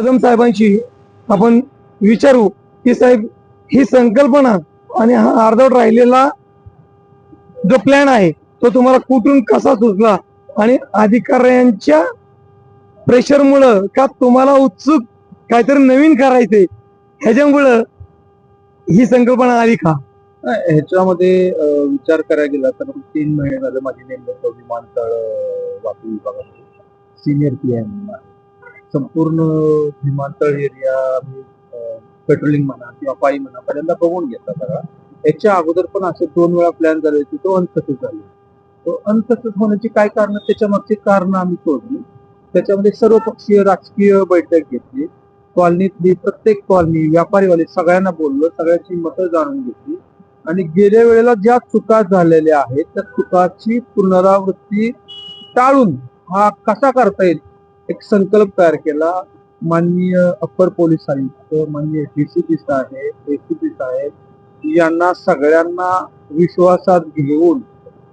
कदम साहेबांशी आपण विचारू की साहेब ही संकल्पना आणि हा अर्धवट राहिलेला जो प्लॅन आहे तो तुम्हाला कुठून कसा सुचला? आणि अधिकाऱ्यांच्या प्रेशरमुळं का तुम्हाला उत्सुक काहीतरी नवीन करायचे ह्याच्यामुळं ही संकल्पना आली का? ह्याच्यामध्ये विचार करायला गेला तर तीन महिने झालं माझी नेमणूक विमानतळ अं, वाहतूक विभागामध्ये. सिनियर पी एम संपूर्ण विमानतळ एरिया पेट्रोलिंग म्हणजे, म्हणा किंवा पायी म्हणा पहिल्यांदा बघून घेतला सगळा. याच्या अगोदर पण असे दोन वेळा प्लॅन झाले होते तो अनसक्सेस झाले. तो अनसक्सेस होण्याची काय कारण त्याच्या मागची कारण आम्ही शोधली. त्याच्यामध्ये सर्वपक्षीय राजकीय बैठक घेतली. कॉलनीतली प्रत्येक कॉलनी व्यापारीवाले सगळ्यांना बोललो सगळ्यांची मतं जाणून घेतली. आणि गेल्या वेळेला ज्या चुका झालेल्या आहेत त्या चुकाची पुनरावृत्ती टाळून हा कसा करता येईल एक संकल्प तयार केला. माननीय अप्पर पोलीस आयुक्त माननीय डीसीपी साहेब एसीपी साहेब यांना सगळ्यांना विश्वासात घेऊन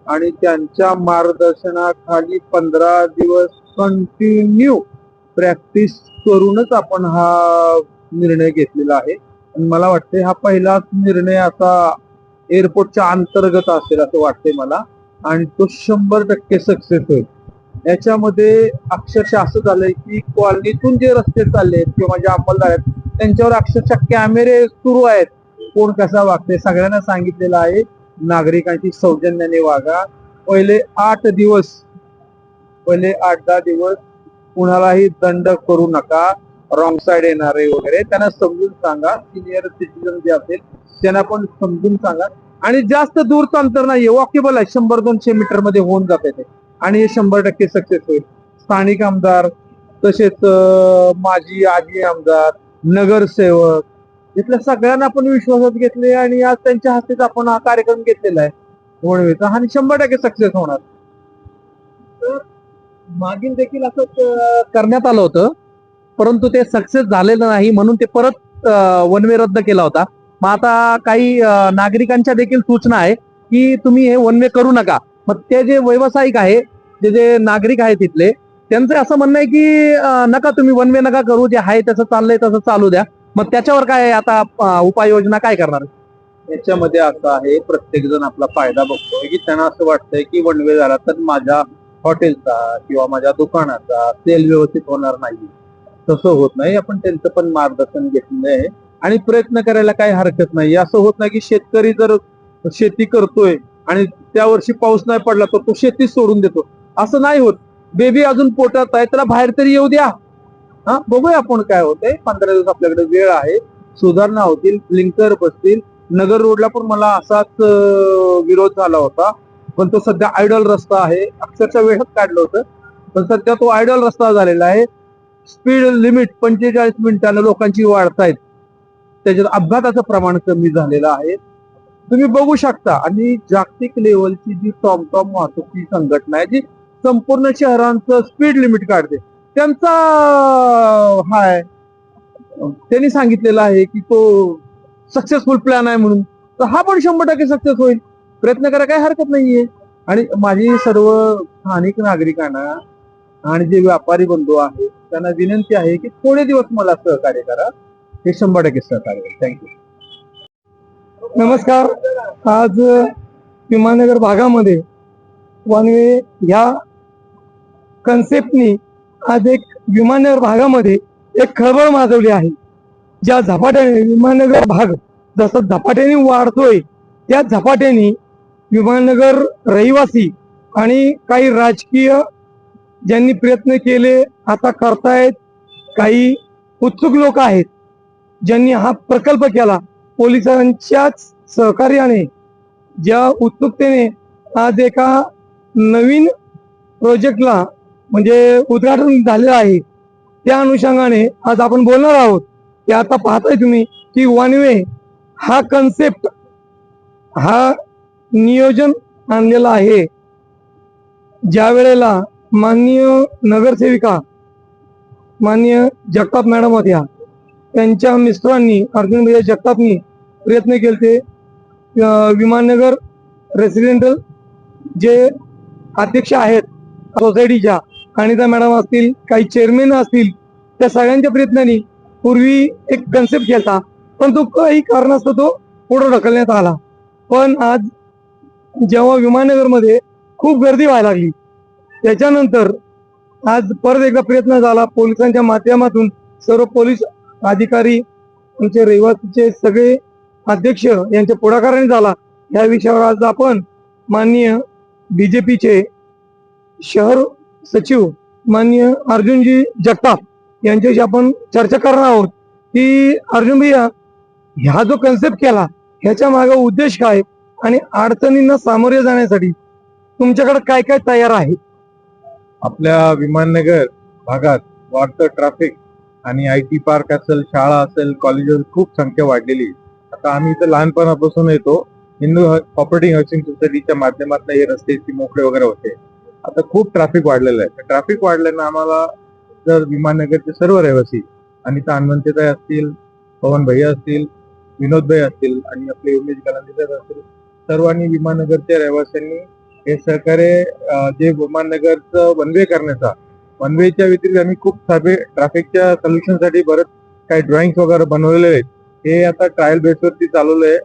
आणि त्यांच्या मार्गदर्शनाखाली पंधरा दिवस कंटिन्यू प्रॅक्टिस करूनच आपण हा निर्णय घेतलेला आहे. आणि मला वाटते हा पहिलाच निर्णय असा एअरपोर्टच्या अंतर्गत असेल असं वाटतंय मला. आणि तो शंभर टक्के सक्सेस होईल. याच्यामध्ये अक्षरशः असं झालंय की कॉलनीतून जे रस्ते चालले आहेत किंवा जे अंमलदार आहेत त्यांच्यावर अक्षरशः कॅमेरे सुरू आहेत. कोण कसा वागते सगळ्यांना सांगितलेलं आहे. नागरिकांची सौजन्याने वागा. पहिले आठ दिवस पहिले आठ दहा दिवस कुणालाही दंड करू नका. रॉंग साइड येणारे वगैरे. त्यांना समजून सांगा. सिनियर सिटीजन जे असेल त्यांना पण समजून सांगा. आणि जास्त दूरचं अंतर नाहीये. वॉकेबल आहे. शंभर दोनशे मीटरमध्ये होऊन जाते ते. आणि हे शंभर टक्के सक्सेस होईल. स्थानिक आमदार तसेच माजी आजी आमदार नगरसेवक इथल्या सगळ्यांना आपण विश्वासात घेतले आणि आज त्यांच्या हस्तेच आपण हा कार्यक्रम घेतलेला आहे. वणवेचा आणि शंभर टक्के सक्सेस होणार. तर मागील देखील असंच करण्यात आलं होतं परंतु ते सक्सेस झालेलं नाही म्हणून ते परत वनवे रद्द केला होता. मग आता काही नागरिकांच्या देखील सूचना आहे की तुम्ही हे वन वे करू नका. मग ते जे व्यावसायिक आहे जे जे नागरिक आहेत तिथले त्यांचं असं म्हणणं आहे की नका तुम्ही वन वे नका करू जे आहे तसं चाललंय तसं चालू द्या. मग त्याच्यावर काय आता उपाययोजना काय करणार? याच्यामध्ये असं आहे प्रत्येक जण आपला फायदा बघतोय की त्यांना असं वाटतंय की वन वे झाला तर माझ्या हॉटेलचा किंवा माझ्या दुकानाचा सेल व्यवस्थित होणार नाही. तसं होत नाही आपण त्यांचं पण मार्गदर्शन घेतलेलं आहे. आणि प्रयत्न करायला काही हरकत नाही. असं होत नाही की शेतकरी जर शेती करतोय आणि त्या वर्षी पाऊस नाही पडला तर तो शेती सोडून देतो. असं नाही होत. बेबी अजून पोटात आहे त्याला बाहेर तरी येऊ द्या. हा बघूया आपण काय होतंय. पंधरा दिवस आपल्याकडे वेळ आहे. सुधारणा होतील लिंकर बसतील. नगर रोडला पण मला असाच विरोध झाला होता. पण तो सध्या आयडल रस्ता आहे. अक्षरशः वेळात काढलं होतं. पण सध्या तो आयडल रस्ता झालेला आहे. स्पीड लिमिट पंचेचाळीस मिनिटानं लोकांची वाढतायत. त्याच्यात अपघाताचं प्रमाण कमी झालेलं आहे. तुम्ही बघू शकता. आणि जागतिक लेवलची जी टॉमटॉम वाहतुकी संघटना आहे जी संपूर्ण शहरांचं स्पीड लिमिट काढते. त्यांचा हाय त्यांनी सांगितलेलं आहे की तो सक्सेसफुल प्लॅन आहे म्हणून. तर हा पण शंभर टक्के सक्सेस होईल. प्रयत्न करायला काही हरकत नाहीये. आणि माझी सर्व स्थानिक नागरिकांना आणि जे व्यापारी बंधू आहेत त्यांना विनंती आहे की थोडे दिवस मला सहकार्य करा. हे शंभर टक्के सहकार्य थँक्यू नमस्कार. आज विमाननगर भागामध्ये वनवे ह्या कन्सेप्टनी आज एक विमाननगर भागामध्ये एक खळबळ माजवली आहे. ज्या झपाट्याने विमाननगर भाग जसा झपाट्याने वाढतोय त्या झपाट्याने विमाननगर रहिवासी आणि काही राजकीय ज्यांनी प्रयत्न केले आता करतायत काही उत्सुक लोक आहेत ज्यांनी हा प्रकल्प केला पोलिसांच्याच सहकार्याने ज्या उत्सुकतेने आज एका नवीन प्रोजेक्टला म्हणजे उद्घाटन झालेलं आहे त्या अनुषंगाने आज आपण बोलणार आहोत. की आता पाहताय तुम्ही की वन वे हा कन्सेप्ट हा नियोजन आणलेला आहे. ज्या वेळेला माननीय नगरसेविका माननीय जगताप मॅडम होत्या त्यांच्या मिस्टरांनी अर्जुन भैया जगतापनी प्रयत्न केले ते विमाननगर रेसिडेंटल जे अध्यक्ष आहेत सोसायटीच्या अनिता मॅडम असतील काही चेअरमॅन असतील त्या सगळ्यांच्या प्रयत्नांनी पूर्वी एक कन्सेप्ट केला पण तो काही कारणास्तव तो पुढे ढकलण्यात आला. पण आज जेव्हा विमाननगरमध्ये खूप गर्दी व्हायला लागली त्याच्यानंतर आज परत एकदा प्रयत्न झाला. पोलिसांच्या माध्यमातून सर्व पोलीस अधिकारी आमचे रहिवासीचे सगळे अध्यक्ष यांच्या पुढाकाराने झाला. या विषयावर आज आपण माननीय बीजेपीचे शहर सचिव माननीय अर्जुनजी जगताप यांच्याशी आपण चर्चा करणार आहोत. की अर्जुन भैया ह्या जो कन्सेप्ट केला ह्याच्या मागे उद्देश काय? आणि अडचणींना सामोरे जाण्यासाठी तुमच्याकडे काय काय तयार आहे? आपल्या विमाननगर भागात वाढतं ट्रॅफिक आणि आय टी पार्क असेल शाळा असेल कॉलेज खूप संख्या वाढलेली आहे. आता आम्ही इथं लहानपणापासून येतो. हिंदू ऑपरेटिंग हाऊसिंग सोसायटीच्या माध्यमातून हे रस्ते मोकळे वगैरे होते. आता खूप ट्रॅफिक वाढलेलं आहे. ट्रॅफिक वाढल्यानं आम्हाला जर विमाननगरचे सर्व रहिवासी अनिता हनुमंतेताई असतील पवन भैया असतील विनोद भाई असतील आणि आपले उमेश गलांदेकर असतील सर्वांनी विमाननगरच्या रहिवाशांनी हे सहकार्य जे विमाननगरचं वनवे करण्याचा वनवेच्या व्यतिरिक्त आम्ही खूप सारे ट्रॅफिकच्या सोल्युशनसाठी बरंच काही ड्रॉइंग्स वगैरे बनवलेले आहेत. हे आता ट्रायल बेसवरती चालवलं आहे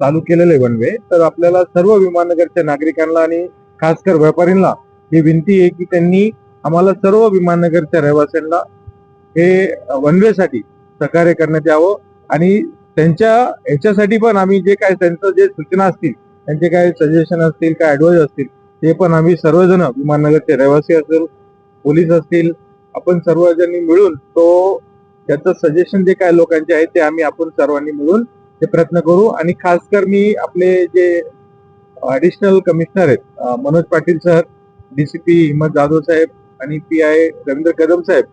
चालू केलेलं आहे वनवे तर आपल्याला सर्व विमाननगरच्या नागरिकांना आणि खासकर व्यापाऱ्यांना ही विनंती आहे की त्यांनी आम्हाला सर्व विमाननगरच्या रहिवाशांना हे वनवेसाठी सहकार्य करण्यात यावं. आणि त्यांच्या ह्याच्यासाठी पण आम्ही जे काय त्यांचं जे सूचना असतील त्यांचे काय सजेशन असतील काय ऍडवाइस असतील ते पण आम्ही सर्वजण विमाननगरचे रहिवासी असेल पोलीस असतील आपण सर्वजणी मिळून तो त्याचं सजेशन जे काय लोकांचे आहे ते आम्ही आपण सर्वांनी मिळून ते प्रयत्न करू. आणि खासकर मी आपले जे ॲडिशनल कमिशनर आहेत मनोज पाटील सर डीसीपी हिमत जाधव साहेब आणि पी आय रवींद्र कदम साहेब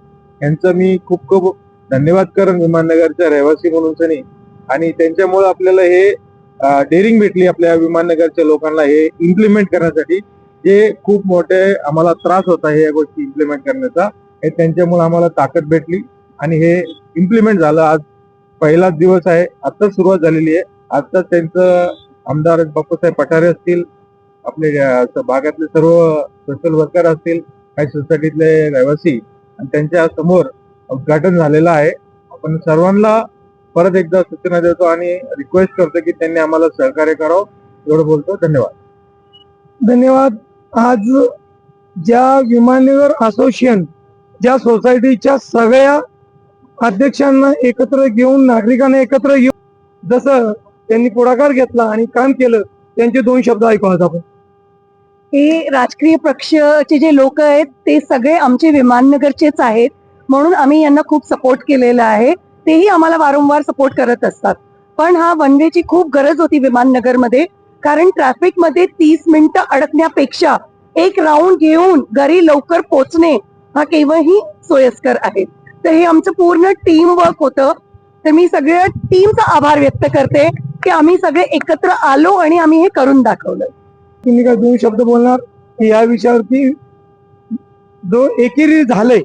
यांचं मी खूप खूप धन्यवाद करेन विमाननगरच्या रहिवासी म्हणून सनी. आणि त्यांच्यामुळे आपल्याला हे डेअरिंग भेटली आपल्या विमाननगरच्या लोकांना हे इम्प्लिमेंट करण्यासाठी. जे खूप मोठे आम्हाला त्रास होता हे या गोष्टी इम्प्लिमेंट करण्याचा हे त्यांच्यामुळे आम्हाला ताकद भेटली. आणि हे इम्प्लिमेंट झालं. आज पहिलाच दिवस आहे. आत्ताच सुरुवात झालेली आहे. आत्ताच त्यांचं आमदार बापूसाहेब पठारे असतील आपले भागातले सर्व सोशल वर्कर असतील काही सोसायटीतले रहिवासी आणि त्यांच्यासमोर उद्घाटन झालेलं आहे. आपण सर्वांना परत एकदा सूचना देतो आणि रिक्वेस्ट करतो की त्यांनी आम्हाला सहकार्य करावं. एवढं बोलतो. धन्यवाद. धन्यवाद. आज ज्या विमानगर असोसिएशन ज्या सोसायटीच्या सगळ्या अध्यक्षांना एकत्र घेऊन नागरिकांना एकत्र येऊन जसं त्यांनी पुढाकार घेतला आणि काम केलं त्यांचे दोन शब्द ऐकू आज आपण. हे राजकीय पक्षाचे जे लोक आहेत ते सगळे आमचे विमाननगरचेच आहेत. म्हणून आम्ही यांना खूप सपोर्ट केलेला आहे. तेही आम्हाला वारंवार सपोर्ट करत असतात. पण हा वन वेची खूप गरज होती विमाननगरमध्ये. कारण ट्रॅफिकमध्ये तीस मिनिटं अडकण्यापेक्षा एक राऊंड घेऊन घरी लवकर पोचणे हा केव्हाही सोयस्कर आहे. तर हे आमचं पूर्ण टीम वर्क होतं. तर मी सगळ्या टीमचा आभार व्यक्त करते की आम्ही सगळे एकत्र आलो आणि आम्ही हे करून दाखवलं. तुम्ही काय दोन शब्द बोलणार? की या विषयावरती जो एकेरी झालंय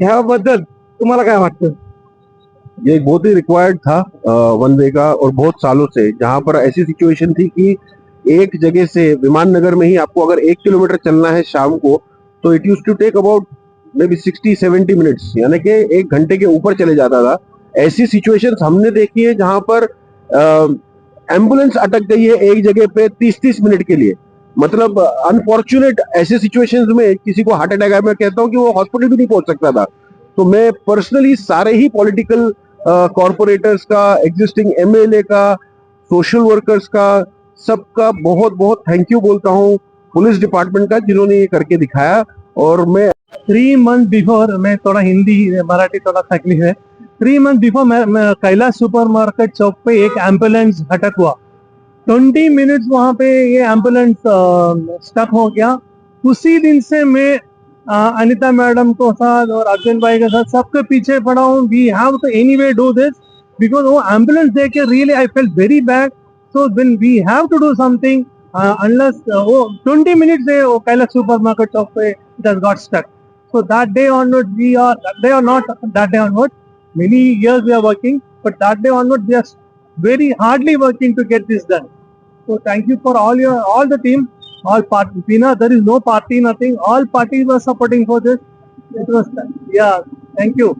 ह्याबद्दल तुम्हाला काय वाटतं? ये एक बहुत ही रिक्वायर्ड था वन वे का और बहुत सालों से जहां पर ऐसी सिचुएशन थी कि एक जगह से विमान नगर में ही आपको अगर एक किलोमीटर चलना है शाम को तो it use to take about maybe sixty seventy minutes यानी कि एक घंटे के ऊपर चले जाता था। ऐसी सिचुएशन हमने देखी है जहाँ पर एंबुलेंस अटक गई है एक जगह पे तीस तीस मिनट के लिए। मतलब अनफॉर्चुनेट ऐसे सिचुएशंस में किसी को हार्ट अटैक आया मैं कहता हूँ कि वो हॉस्पिटल भी नहीं पहुँच सकता था। तो मैं पर्सनली सारे ही पॉलिटिकल कॉरपोरेटर्स का एग्जिस्टिंग एमएलए का सोशल वर्कर्स का, सबका बहुत बहुत थैंक यू बोलता हूँ। पुलिस डिपार्टमेंट का जिन्होंने ये करके दिखाया और मैं थ्री मंथ बिफोर मैं थोड़ा हिंदी मराठी थोड़ा तकलीफ़ है। थ्री मंथ बिफोर मैं, कैलाश सुपर मार्केट चौक पे एक एंबुलेंस अटक हुआ। ट्वेंटी मिनट्स वहाँ पे ये एंबुलेंस स्टक हो गया। उसी दिन से मैं अनिता मैडम को साथ और अर्जुन भाई के साथ सबके पीछे पड़ा हूँ। We have to anyway do this because वो एंबुलेंस देख के really I feel very bad so when we have to do something unless वो ट्वेंटी मिनट्स है वो कैलाश सुपर मार्केट चौक पे has got stuck. So that day onward, we are that day or not that day onward, many years we are working, but that day onward we are very hardly working to get this done. So thank you for all your all the team, all part, You know, there is no party, nothing. All parties were supporting for this. It was yeah. Thank you.